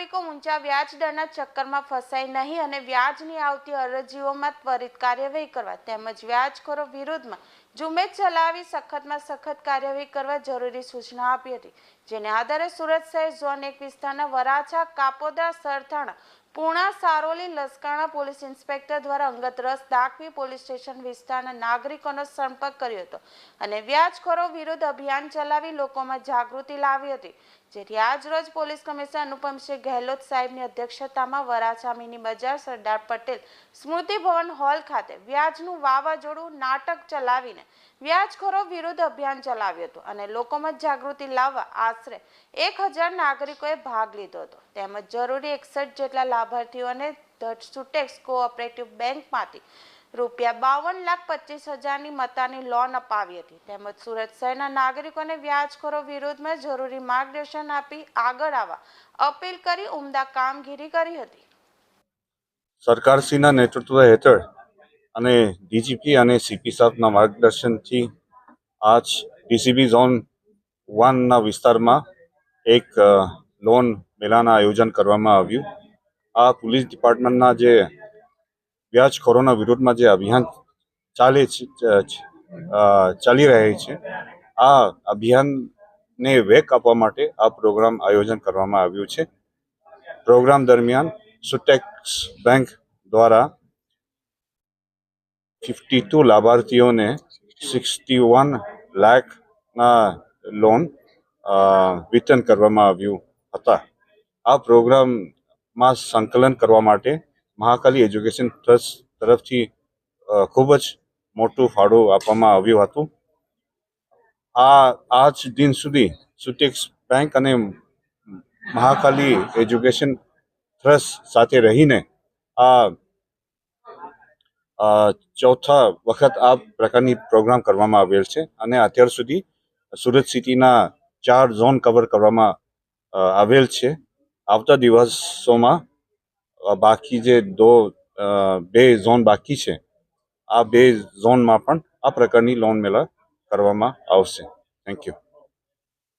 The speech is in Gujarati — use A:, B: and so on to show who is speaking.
A: નાગરિકો ઊંચા વ્યાજ દરના ચક્કરમાં ફસાય નહીં અને વ્યાજની આવતી અરજીઓમાં ત્વરિત કાર્યવાહી કરવા તેમજ વ્યાજખોરો વિરુદ્ધમાં ઝુંબેશ ચલાવી સખતમાં સખત કાર્યવાહી કરવા જરૂરી સૂચના આપી હતી, જેને આધારે સુરત શહેર ઝોન એક વિસ્તારના વરાછા કાપોદા સરથાણા, પૂણા, સારોલી, લસકાણા પોલીસ ઇન્સ્પેક્ટર દ્વારા અંગત રસ દાખવી પોલીસ સ્ટેશન વિસ્તારના નાગરિકોનો સંપર્ક કર્યો હતો અને વ્યાજખોરો વિરુદ્ધ અભિયાન ચલાવી લોકોમાં જાગૃતિ લાવી હતી, જેથી આજરોજ પોલીસ કમિશનર અનુપમસિંહ ગહેલોત સાહેબની અધ્યક્ષતામાં વરાછા મિની બજાર સરદાર પટેલ સ્મૃતિ ભવન હોલ ખાતે વ્યાજનું વાવાઝોડું નાટક ચલાવીને વ્યાજખોરો વિરુદ્ધ અભિયાન ચલાવ્યું હતું અને લોકોમાં જાગૃતિ લાવવા આશરે એક હજાર નાગરિકોએ ભાગ લીધો હતો. તેમજ જરૂરી એકસઠ જેટલા લાભાર્થીઓને ધ સુટેક્સ કોઓપરેટિવ બેંકમાંથી રૂપિયા બાવન લાખ પચીસ હજારની મતાની લોન અપાવી હતી. તેમજ સુરત શહેરના નાગરિકોને વ્યાજખોરો વિરુદ્ધમાં જરૂરી માર્ગદર્શન આપી આગળ આવવા અપીલ કરી ઉમદા કામગીરી કરી હતી.
B: સરકારશ્રીના નેતૃત્વ હેઠળ અને ડીજીપી અને સીપી સાહેબના માર્ગદર્શનથી આજ ડીસીબી ઝોન વનના વિસ્તારમાં એક લોન મેળાના આયોજન કરવામાં આવ્યું. આ પોલીસ ડિપાર્ટમેન્ટના જે વ્યાજખોરોના વિરોધમાં જે અભિયાન ચાલે છે ચાલી રહે છે, આ અભિયાનને વેગ આપવા માટે આ પ્રોગ્રામ આયોજન કરવામાં આવ્યું છે. પ્રોગ્રામ દરમિયાન સુટેક્સ બેંક દ્વારા ફિફ્ટી ટુ લાભાર્થીઓને સિક્સટી વન લાખના લોન વિતરણ કરવામાં આવ્યું હતા. આ પ્રોગ્રામમાં સંકલન કરવા માટે મહાકાલી એજ્યુકેશન ટ્રસ્ટ તરફથી ખૂબ જ મોટું ફાળો આપવામાં આવ્યું હતું. આ, આજ દિન સુધી સુટેક્સ બેંક અને મહાકાલી એજ્યુકેશન ટ્રસ્ટ સાથે રહીને આ ચોથા વખત આ પ્રકારની પ્રોગ્રામ કરવામાં આવેલ છે અને અત્યાર સુધી સુરત સિટીના ચાર ઝોન કવર કરવામાં આવેલ છે. આવતા દિવસોમાં બાકી જે દો બે ઝોન બાકી છે, આ બે ઝોનમાં પણ આ પ્રકારની લોન મેળા કરવામાં આવશે. Thank you